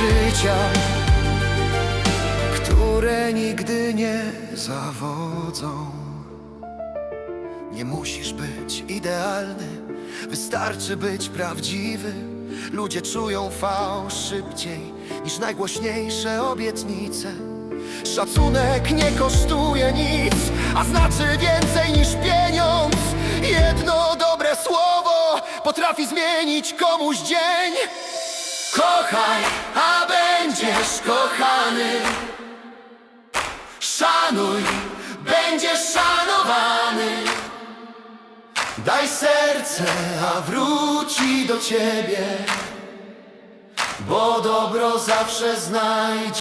życia, które nigdy nie zawodzą. Nie musisz być idealny, wystarczy być prawdziwy. Ludzie czują fałsz szybciej niż najgłośniejsze obietnice. Szacunek nie kosztuje nic, a znaczy więcej niż pieniądz. Jedno dobre słowo potrafi zmienić komuś dzień. Kochaj, a będziesz kochany. Szanuj, będziesz szanowany. Daj serce, a wróci do ciebie, bo dobro zawsze znajdzie